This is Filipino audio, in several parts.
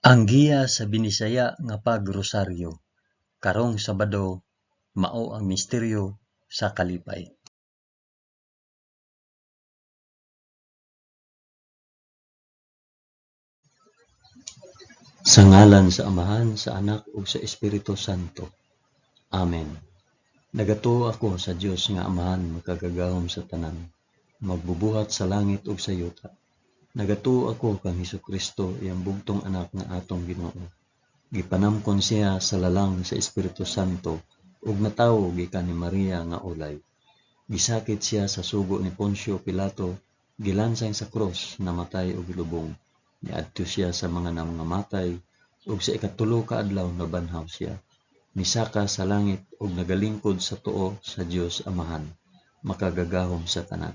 Ang giya sa Binisaya nga pagrosaryo karong Sabado mao ang misteryo sa kalipay. Sa ngalan sa Amahan, sa Anak ug sa Espiritu Santo. Amen. Nagatuo ako sa Dios nga Amahan makagagahom sa tanan, magbubuhat sa langit ug sa yuta. Nagatuo ako kang Hesus iyang bugtong anak nga atong Ginoo. Gipanamkon siya sa lalang sa Espiritu Santo ug natawo gikan ni Maria nga ulay. Gisakit siya sa sugo ni Poncio Pilato, gilansay sa cross, namatay ug gilubong. Niadto siya sa mga nangamatay ug sa ikatulo ka adlaw nabanhaw siya. Misaka sa langit ug nagalingkod sa tuo sa Dios Amahan, makagagahom sa tanan.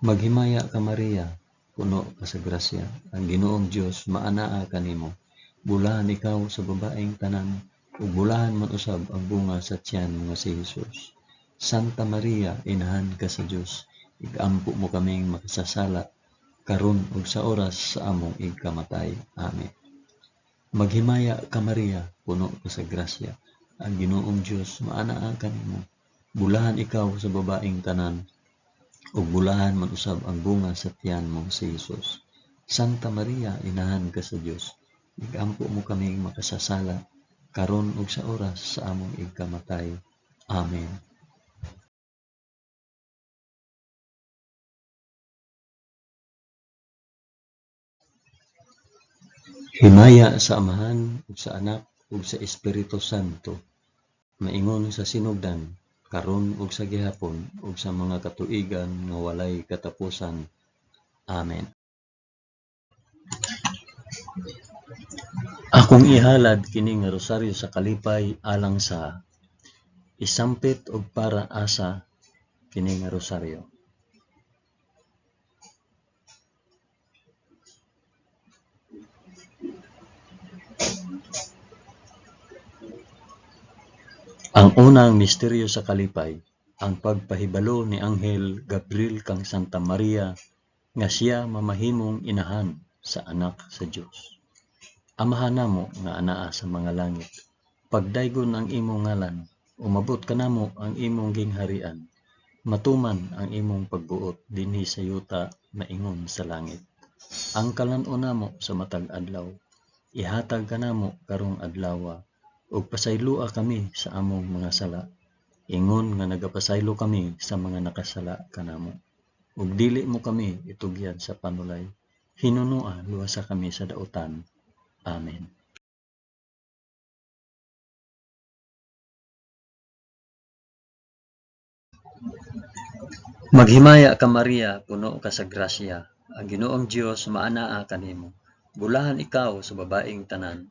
Maghimaya ka Maria, puno ka sa grasya, ang Ginoong Dios maanaa kanimo. Bulahan ikaw sa babaeng tanan, ug bulahan man usab ang bunga sa tiyan nga si Hesus. Santa Maria, inahan ka sa Dios, igampo mo kaming makasasala, karon ug sa oras sa among igkamatay. Amen. Maghimaya ka Maria, puno ka sa grasya, ang Ginoong Dios maanaa kanimo. Bulahan ikaw sa babaeng tanan, ug bulahan man usab ang bunga sa tiyan mo si Hesus. Santa Maria, inahan ka sa Dios, igampo mo kaming makasasala, karon ug sa oras sa among igkamatay. Amen. Himaya sa Amahan ug sa Anak ug sa Espiritu Santo. Maingon sa sinugdan, karon ug sa gihapon ug sa mga katuigan nga walay katapusan. Amen. Akong ihalad kini nga rosaryo sa kalipay alang sa isampit og para asa kini nga rosaryo. Ang unang misteryo sa kalipay, ang pagpahibalo ni Anghel Gabriel kang Santa Maria nga siya mamahimong inahan sa anak sa Dios. Amahan namo nga anaa sa mga langit, pagdaygon ang imong ngalan, umabot kanamo ang imong gingharian, matuman ang imong pagbuot dinhi sa yuta maingon sa langit. Ang kalan-o namo sa matag adlaw, ihatag kanamo karong adlawa, ug pasayloa kami sa among mga sala. Ingon nga nagapasaylo kami sa mga nakasala kanamo. Ug dili mo kami itugyan sa panulay. Hinunua luwasa kami sa dautan. Amen. Maghimaya ka Maria, puno ka sa grasya. Ang Ginoong Dios maanaa kanimo. Bulahan ikaw sa babaeng tanan,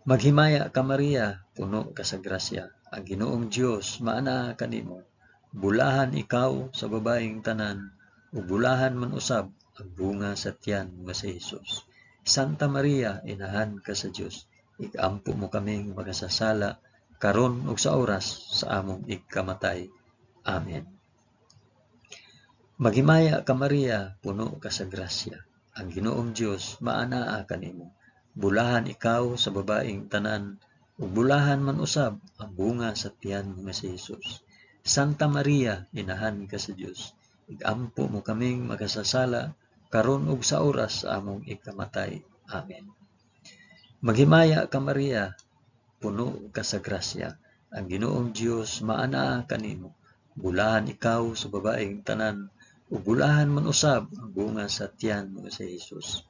Maghimaya ka Maria, puno ka sa grasya. Ang Ginoong Dios maanaa kanimo. Bulahan ikaw sa babaeng tanan, ug bulahan man usab ang bunga sa tiyan nga si Jesus. Santa Maria, inahan ka sa Dios, ikampo mo kaming magasasala, karon ug sa oras sa among ikamatay. Amen. Magimaya ka Maria, puno ka sa grasya. Ang Ginoong Dios maanaa kanimo. Bulahan ikaw sa babaeng tanan, ug bulahan man usab ang bunga sa tiyan nga si Jesus. Santa Maria, inahan ka sa Dios. Igampo mo kaming magasasala, karon ug sa oras sa among ikamatay. Amen. Maghimaya ka Maria, puno ka sa grasya. Ang Ginoong Dios maanaa kanimo. Bulahan ikaw sa babaeng tanan, ug bulahan man usab ang bunga sa tiyan mo sa Hesus.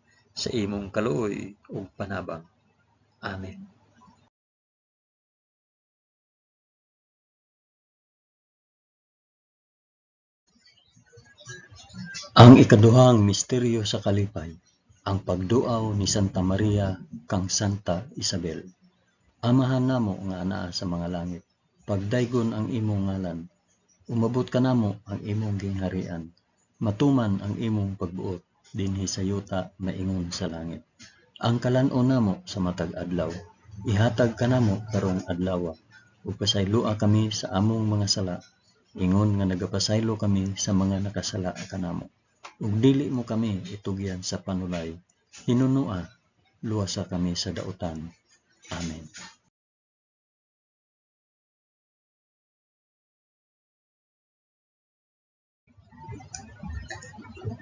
sa imong kaluoy ug panabang. Amen. Ang ikaduhang misteryo sa kalipay, ang pagduaw ni Santa Maria kang Santa Isabel. Amahan namo nga anaa sa mga langit, pagdaygon ang imong ngalan, umabot ka namo ang imong gingharian, matuman ang imong pagbuot dinhi sa yuta maingon sa langit. Ang kalan-on namo sa matag adlaw, ihatag ka namo karong adlaw, ug pasaylua kami sa among mga sala Ingon nga nagapasaylo kami sa mga nakasala kanamo. Ug dili mo kami itugyan sa panulay. Hinunua, luwasa kami sa dautan. Amen.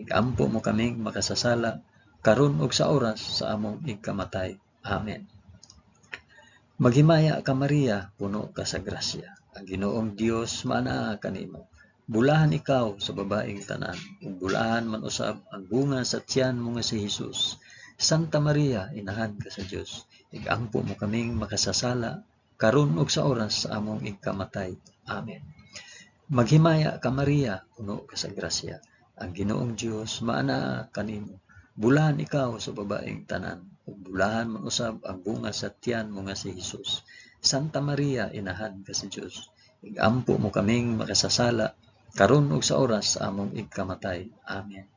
Igampo mo kaming makasasala karon ug sa oras sa among ikamatay. Amen. Maghimaya ka Maria, puno ka sa grasya. Ang Ginoong Dios maana kanimo. Bulahan ikaw sa babaeng tanan, ug bulahan man usab ang bunga sa tiyan mo nga si Jesus. Santa Maria, inahan ka sa Dios. Igampo mo kaming makasasala karon ug sa oras sa among ikamatay. Amen. Maghimaya ka Maria, puno ka sa grasya. Ang Ginoong Dios maana kanimo. Bulahan ikaw sa babaeng tanan, ug bulahan man usab ang bunga sa tiyan mo nga si Jesus. Santa Maria, inahan ka sa Dios. Igampo mo kaming makasasala karon ug sa oras sa among ikamatay. Amen.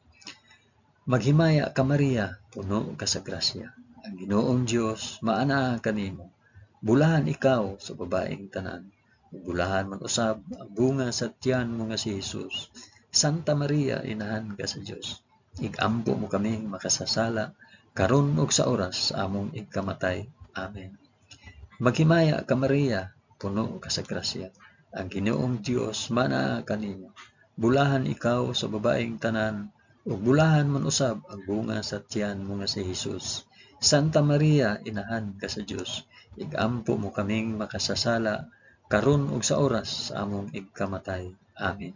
Maghimaya ka Maria, puno ka sa grasya. Ang Ginoong Dios maana kanimo. Bulahan ikaw sa babaeng tanan, ug bulahan man usab ang bunga sa tiyan mo nga si Jesus. Santa Maria, inahan ka sa Dios. Igampo mo kaming makasasala karon ug sa oras among ikamatay. Amen. Maghimaya ka Maria, puno ka sa grasya. Ang Ginoong Dios mana kanimo. Bulahan ikaw sa babaeng tanan, ug bulahan man usab ang bunga sa tiyan mo nga si Jesus. Santa Maria, inahan ka sa Dios. Igampo mo kaming makasasala karon ug sa oras among ikamatay. Amen.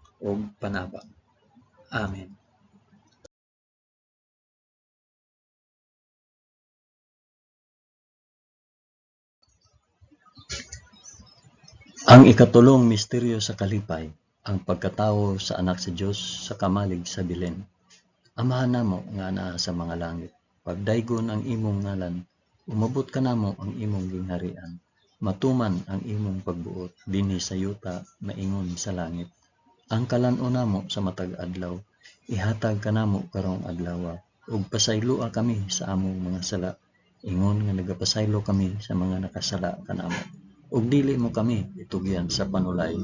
ug panabang. Amen. Ang ikatulong misteryo sa kalipay, ang pagkatawo sa anak sa Dios sa kamalig sa Belen. Amahan namo nga naa sa mga langit, pagdaygon ang imong ngalan, umabot ka namo ang imong gingharian, matuman ang imong pagbuot dinhi sa yuta maingon sa langit. Ang kalan-o namo sa matag adlaw, ihatag ka namo karong adlaw, ug pasaylua kami sa among mga sala, ingon nga nagapasaylo kami sa mga nakasala kanamo ug dili mo kami itugyan sa panulay.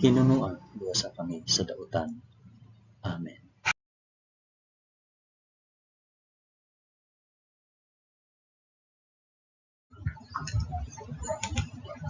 Hinunuan sa kami sa dautan. Amen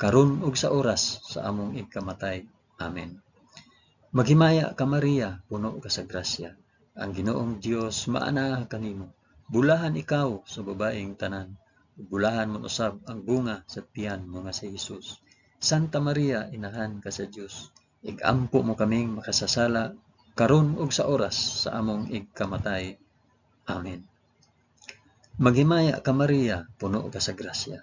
karon ug sa oras sa among ikamatay. Amen. Maghimaya ka Maria, puno ka sa grasya. Ang Ginoong Dios maanaa kanimo. Bulahan ikaw sa babaeng tanan Bulahan mo usab ang bunga sa tiyan mo nga si Jesus. Santa Maria, inahan ka sa Dios. Igampo mo kaming makasasala karon ug sa oras sa among igkamatay. Amen. Maghimaya ka Maria, puno ka sa grasya.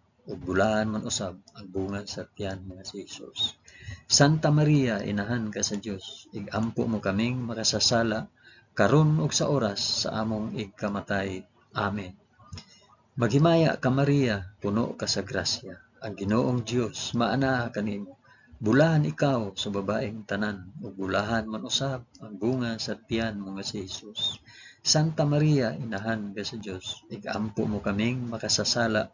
ug bulahan man usab ang bunga sa tiyan nga si Jesus. Santa Maria, inahan ka sa Dios, igampo mo kaming makasasala karon ug sa oras sa among ikamatay. Amen. Maghimaya ka Maria, puno ka sa grasya ang Ginoong Dios maana kanimo. Bulahan ikaw sa babaeng tanan, ug bulahan man usab ang bunga sa tiyan mo nga si Jesus. Santa Maria, inahan ka sa Dios, igampo mo kaming makasasala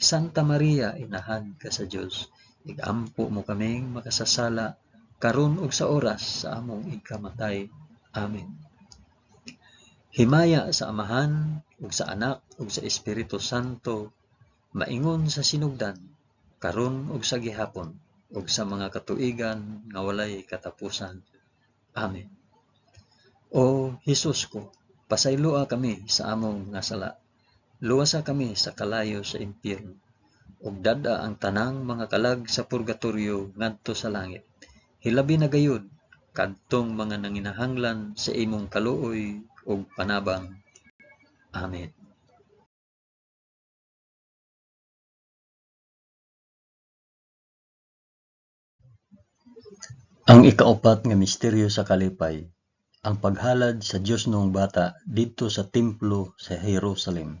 Santa Maria, inahan ka sa Dios. Igampo mo kaming makasasala karon ug sa oras sa among ikamatay. Amen. Himaya sa Amahan ug sa Anak ug sa Espiritu Santo maingon sa sinugdan karon ug sa gihapon ug sa mga katuigan nga walay katapusan. Amen. O Hesus ko, pasayloa kami sa among nga sala. Luwasa kami sa kalayo sa impyerno ug dada ang tanang mga kalag sa purgatorio ngadto sa langit. Hilabi na gayud kadtong mga nanginahanglan sa imong kaluoy ug panabang. Amen. Ang ikaapat nga misteryo sa kalipay, ang paghalad sa Dios noong bata didto sa templo sa Jerusalem.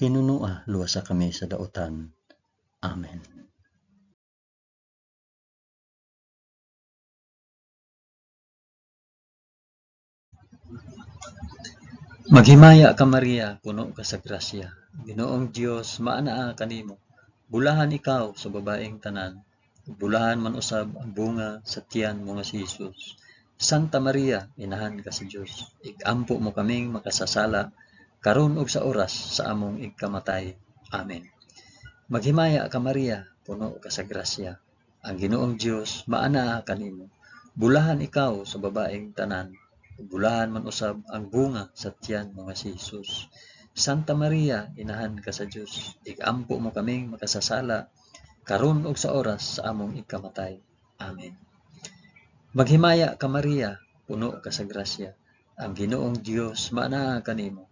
hinunua luwasa kami sa daotan. Amen. Maghimaya ka Maria, puno ka sa grasya. Ginoong Dios maanaa kanimo. Bulahan ikaw sa babaeng tanan. Bulahan man usab ang bunga sa tiyan mo nga si Jesus. Santa Maria, inahan ka sa Dios. Igampo mo kaming makasasala karon ug sa oras sa among ikamatay. Amen. Maghimaya ka Maria, puno ka sa grasya. Ang Ginoong Dios maana kanimo. Bulahan ikaw sa babaeng tanan. Bulahan man usab ang bunga sa tiyan mo si Jesus. Santa Maria, inahan ka sa Dios. Igampo mo kaming makasasala karon ug sa oras sa among ikamatay. Amen. Maghimaya ka Maria, puno ka sa grasya. Ang Ginoong Dios maanaa kanimo.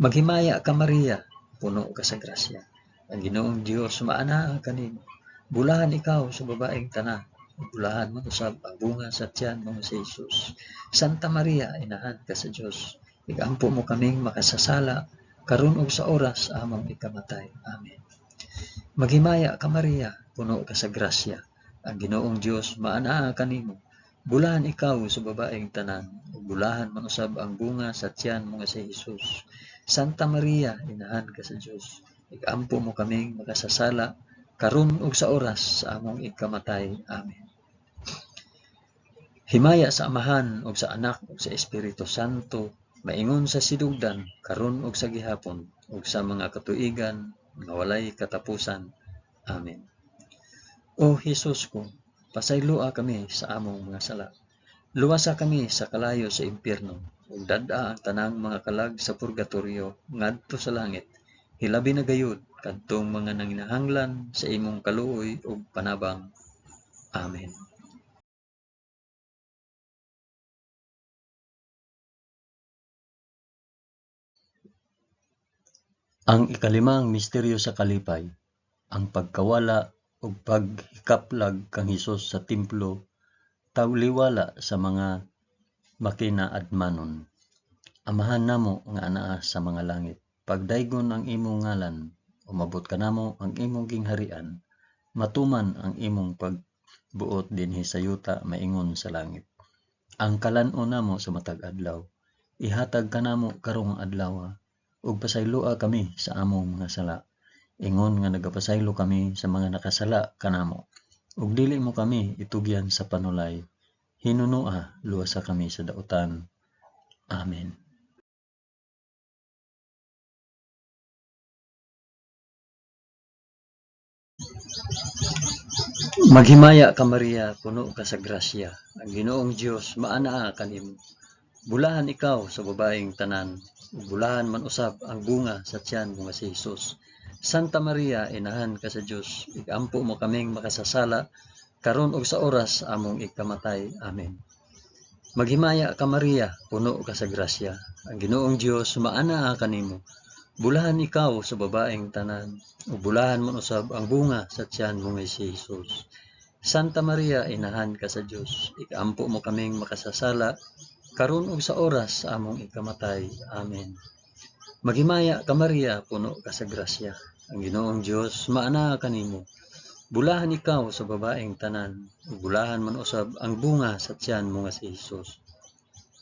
Maghimaya ka Maria, puno ka sa grasya. Ang Ginoong Dios maanaa kanimo. Bulahan ikaw sa babaeng tanan, bulahan man usab ang bunga sa tiyan mo nga si Hesus. Santa Maria, inahan ka sa Dios. Igampo mo kaming makasasala karon ug sa oras sa among ikamatay. Amen. Maghimaya ka Maria, puno ka sa grasya. Ang Ginoong Dios maanaa kanimo. Bulahan ikaw sa babaeng tanan, ug bulahan man usab ang bunga sa tiyan mo nga si Hesus. Santa Maria, inahan ka sa Dios. Igampo mo kaming makasasala karon ug sa oras sa among ikamatay. Amen. Himaya sa Amahan ug sa Anak ug sa Espiritu Santo, maingon sa sidugdan karon ug sa gihapon ug sa mga katuigan nga walay katapusan. Amen. O Hesus ko, pasayloa kami sa among mga sala. Luwasa kami sa kalayo sa impyerno ug dad-a ang tanang mga kalag sa purgatorio ngadto sa langit. Hilabi na gayud kadtong mga nanginahanglan sa imong kaluoy ug panabang. Amen. Ang ikalimang misteryo sa kalipay, ang pagkawala ug paghikaplag kang Hesus sa templo tawliwala sa mga makinaadmanon. Amahan namo nga anaa sa mga langit, pagdaygon ang imong ngalan, umabot ka namo ang imong gingharian, matuman ang imong pagbuot dinhi sa yuta maingon sa langit. Ang kalan-o namo sa matag adlaw, ihatag ka namo karong adlaw ug pasayloa kami sa among mga sala. Ingon nga nagapasaylo kami sa mga nakasala kanamo. Ug dili mo kami itugyan sa panulay. Hinunoa luwasa kami sa dautan. Amen. Maghimaya ka Maria, puno ka sa grasya. Ang Ginoong Dios maanaa kanimo. Bulahan ikaw sa babaeng tanan, bulahan man usab ang bunga sa tiyan mo si Hesus. Santa Maria, inahan ka sa Dios, igampo mo kaming makasasala karon ug sa oras among ikamatay. Amen. Maghimaya ka Maria, puno ka sa grasya. Ang Ginoong Dios maanaa kanimo. Bulahan ikaw sa babaeng tanan, ug bulahan man usab ang bunga sa tiyan mo nga si Hesus. Santa Maria, inahan ka sa Dios, ikampo mo kaming makasasala karon ug sa oras among ikamatay. Amen. Maghimaya ka Maria, puno ka sa grasya. Ang Ginoong Dios maanaa kanimo. Bulahan ikaw sa babaeng tanan, ug bulahan man usab ang bunga sa tiyan mo nga si Hesus.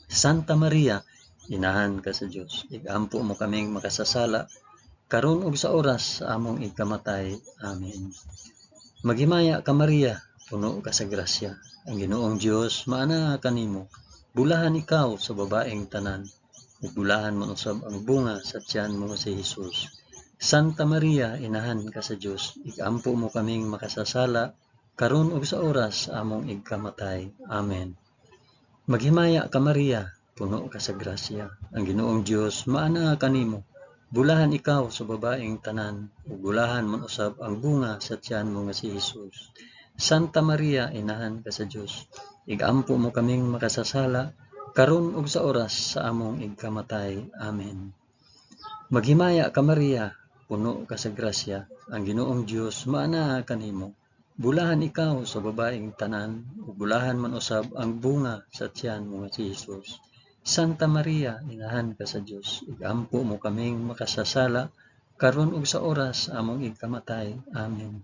Santa Maria, inahan ka sa Dios, igampo mo kaming makasasala, karon ug sa oras sa among ikamatay. Amen. Maghimaya ka Maria, puno ka sa grasya. Ang Ginoong Dios maana kanimo. Bulahan ikaw sa babaeng tanan. ug bulahan man usab ang bunga sa tiyan mo si Hesus. Santa Maria, inahan ka sa Dios, igampo mo kaming makasasala, karon ug sa oras among ikamatay. Amen. Maghimaya ka Maria, puno ka sa grasya. Ang Ginoong Dios maana kanimo. Bulahan ikaw sa babaeng tanan, ug bulahan man usab ang bunga sa tiyan mo nga si Hesus. Santa Maria, inahan ka sa Dios, igampo mo kaming makasasala, karon ug sa oras sa among ikamatay. Amen. Maghimaya ka Maria, puno ka sa grasya, ang Ginoong Dios maana kanimo. Bulahan ikaw sa babaeng tanan, ug bulahan man usab ang bunga sa tiyan mo nga si Hesus. Santa Maria, inahan ka sa Dios, igampo mo kaming makasasala, karon ug sa oras among ikamatay. Amen.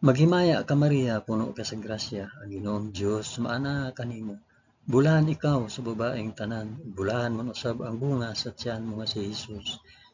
Maghimaya ka Maria, puno ka sa grasya, ang Ginoong Dios maana kanimo. Bulahan ikaw sa babaeng tanan, bulahan man usab ang bunga sa tiyan mo nga si Hesus.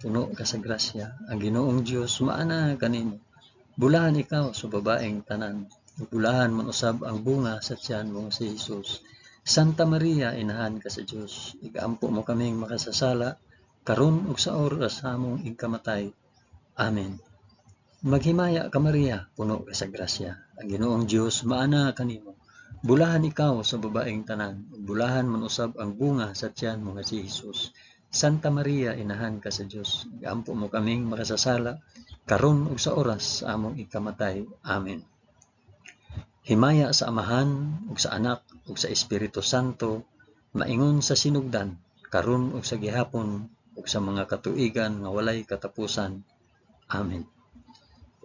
puno ka sa grasya, ang Ginoong Dios maana kanimo. Bulahan ikaw sa babaeng tanan, bulahan man usab ang bunga sa tiyan mo nga si Hesus. Santa Maria, inahan ka sa Dios, igampo mo kaming makasasala, karon ug sa oras among ikamatay. Amen. Maghimaya ka Maria, puno ka sa grasya, ang Ginoong Dios maana kanimo. Bulahan ikaw sa babaeng tanan, bulahan man usab ang bunga sa tiyan mo nga si Hesus. Santa Maria, inahan ka sa Dios, igampo mo kaming makasasala, karon ug sa oras sa among ikamatay. Amen. Himaya sa Amahan, ug sa Anak, ug sa Espiritu Santo, maingon sa sinugdan, karon ug sa gihapon, ug sa mga katuigan nga walay katapusan. Amen.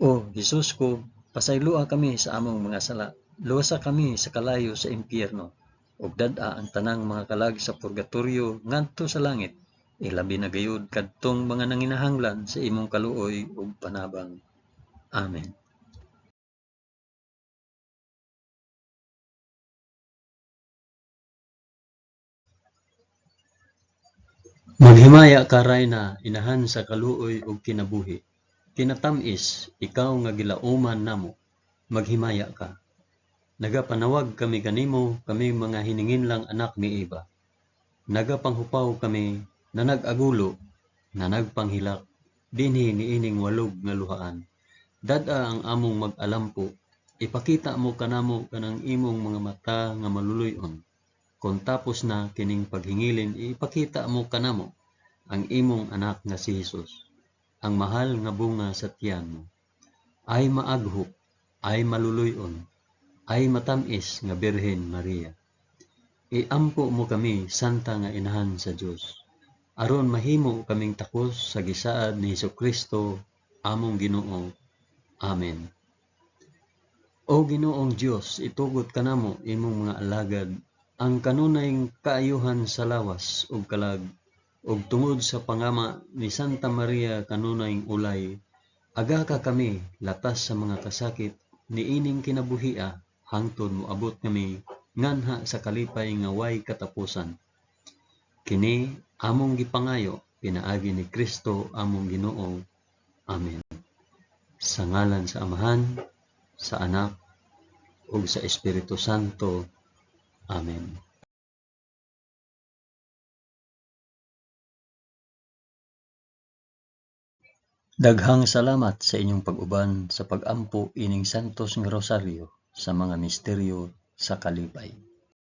O Hesus ko, pasaylua kami sa among mga sala, luwasa kami sa kalayo sa impyerno, ug dad-a ang tanang mga kalag sa purgatorio ngadto sa langit, ilabi na gayud kadtong mga nanginahanglan sa imong kaluoy ug panabang. Amen. Maghimaya ka na inahan sa kaluoy ug kinabuhi. Kinatamis, ikaw nga gilauman namo, maghimaya ka. Nagapanawag kami kanimo, kami mga hiningin lang anak ni Eva. Nagapanghupaw kami, na nag-agulo, na nagpanghilak, dinhi niining walog nga luhaan. Dada ang among mag-alampo, ipakita mo kanamo kanang imong mga mata nga maluluyon. Kung tapos na kining paghingilin, ipakita mo kanamo ang imong anak nga si Jesus, ang mahal nga bunga sa tiyan mo. Ay maaghok, ay maluluyon, ay matamis nga Birhen Maria. Iampo mo kami, santa nga inahan sa Dios. Aron mahimo kaming takos sa gisaad ni Hesus Kristo, among Ginoo. Amen. O Ginoong Dios, itugot kanamo imong mga alagad ang kanunayng kaayuhan sa lawas ug kalag ug tungod sa pangama ni Santa Maria kanunayng ulay aga ka kami latas sa mga kasakit niining kinabuhia hangtod moabot kami nganha sa kalipay nga way katapusan kini among gipangayo pinaagi ni Kristo among Ginoo amen sa ngalan sa Amahan sa Anak ug sa Espiritu Santo Amen. Daghang salamat sa inyong pag-uban sa pag-ampo ining Santos nga Rosaryo sa mga misteryo sa kalipay.